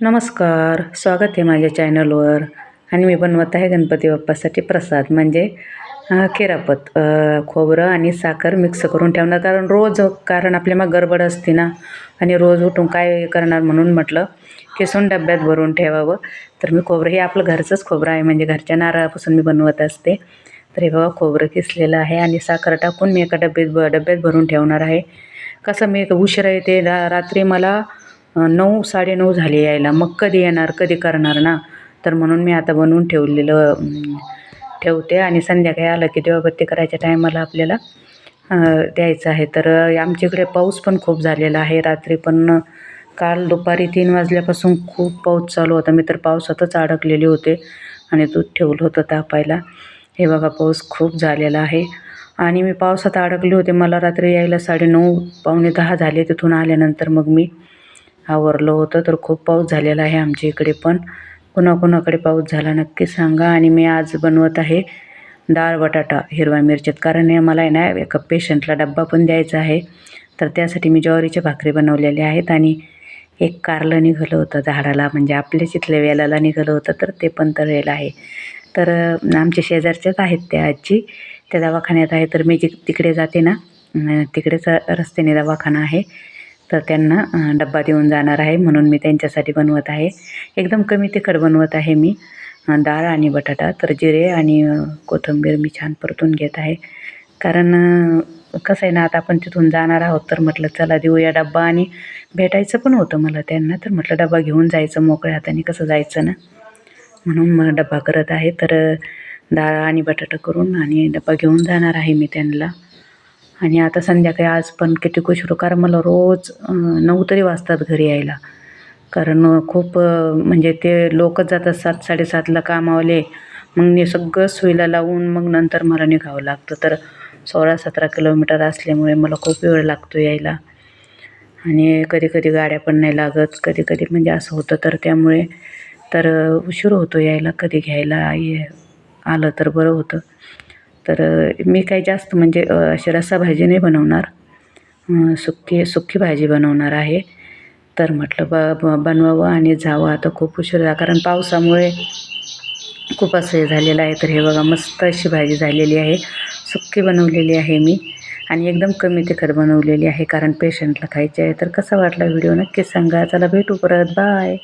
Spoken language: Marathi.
नमस्कार स्वागत आहे माझ्या चॅनलवर. आणि मी बनवत आहे गणपती बाप्पासाठी प्रसाद म्हणजे खेरापत केरापत. खोबरं आणि साखर मिक्स करून ठेवणार कारण रोज कारण आपल्या मग गडबड असते ना आणि रोज उठून काय करणार म्हणून म्हटलं किसून डब्यात भरून ठेवावं. तर मी खोबरं हे आपलं घरचंच खोबरं आहे म्हणजे घरच्या नारळापासून मी बनवत असते. तर हे बघा खोबरं किसलेलं आहे आणि साखर टाकून मी एका डब्यात डब्यात भरून ठेवणार आहे. कसं मी उशिरा येते रात्री मला नऊ साडेनऊ झाले यायला. मग कधी येणार कधी करणार ना? तर म्हणून मी आता बनवून ठेवलेलं ठेवते. आणि संध्याकाळी आलं की देवाबत्ती करायच्या टायमाला आपल्याला द्यायचं आहे. तर आमच्या इकडे पाऊस पण खूप झालेला आहे. रात्री पण काल दुपारी तीन वाजल्यापासून खूप पाऊस चालू होता. मी तर पावसातच अडकलेले होते आणि दूध ठेवलं होतं तापायला. हे बघा पाऊस खूप झालेला आहे. आणि मी पावसात अडकले होते. मला रात्री यायला साडेनऊ पावणे दहा झाले तिथून आल्यानंतर मग मी आवरलं होतं तर खूप पाऊस झालेला आहे आमच्या इकडे पण. कुणाकुणाकडे पाऊस झाला नक्की सांगा. आणि मी आज बनवत आहे डाळ बटाटा हिरव्या मिरच्यात. कारण मला आहे ना एका पेशंटला डब्बा पण द्यायचा आहे. तर त्यासाठी मी ज्वारीच्या भाकरी बनवलेल्या आहेत. आणि एक कारलं निघालं होतं झाडाला. म्हणजे आपल्याच इथल्या वेलाला निघालं होतं तर ते पण तळलेलं आहे. तर आमच्या शेजारच्याच आहेत त्या आजी. त्या दवाखान्यात आहे. तर मी जि तिकडे जाते ना तिकडेच रस्त्याने दवाखाना आहे. तर त्यांना डब्बा देऊन जाणार आहे म्हणून मी त्यांच्यासाठी बनवत आहे. एकदम कमी तिखट बनवत आहे मी. डाळ आणि बटाटा तर जिरे आणि कोथिंबीर मी छान परतून घेत आहे. कारण कसं आहे ना आता आपण तिथून जाणार आहोत तर म्हटलं चला देऊया डब्बा आणि भेटायचं पण होतं मला त्यांना तर म्हटलं डब्बा घेऊन जायचं मोकळ्या हाताने कसं जायचं ना. म्हणून मग डब्बा करत आहे तर डाळ आणि बटाटा करून आणि डब्बा घेऊन जाणार आहे मी त्यांना. आणि आता संध्याकाळी आज पण किती उशीर कारण मला रोज नऊ तरी वाजतात घरी यायला. कारण खूप म्हणजे ते लोकच जातात सात साडेसातला कामावले. मग मी सगळं सोयीला लावून मग नंतर मला निघावं लागतं. तर सोळा सतरा किलोमीटर असल्यामुळे मला खूप वेळ लागतो यायला. आणि कधी कधी गाड्या पण नाही लागत. कधी कधी म्हणजे असं होतं तर त्यामुळे तर उशीर होतो यायला कधी घ्यायला ये आलं तर बरं होतं. तर मी काही जास्त म्हणजे अशी रस्सा भाजी नाही बनवणार. अ, सुक्की सुक्की भाजी बनवणार आहे. तर म्हटलं ब ब बनवावं आणि जावं. आता खूप उशीर झाला कारण पावसामुळे खूप असं हे झालेलं आहे. तर हे बघा मस्त अशी भाजी झालेली आहे. सुक्की बनवलेली आहे मी. आणि एकदम कमी तिखट बनवलेली आहे कारण पेशंटला खायची आहे. तर कसा वाटला व्हिडिओ? नक्कीच सांगा. चला भेटू परत. बाय.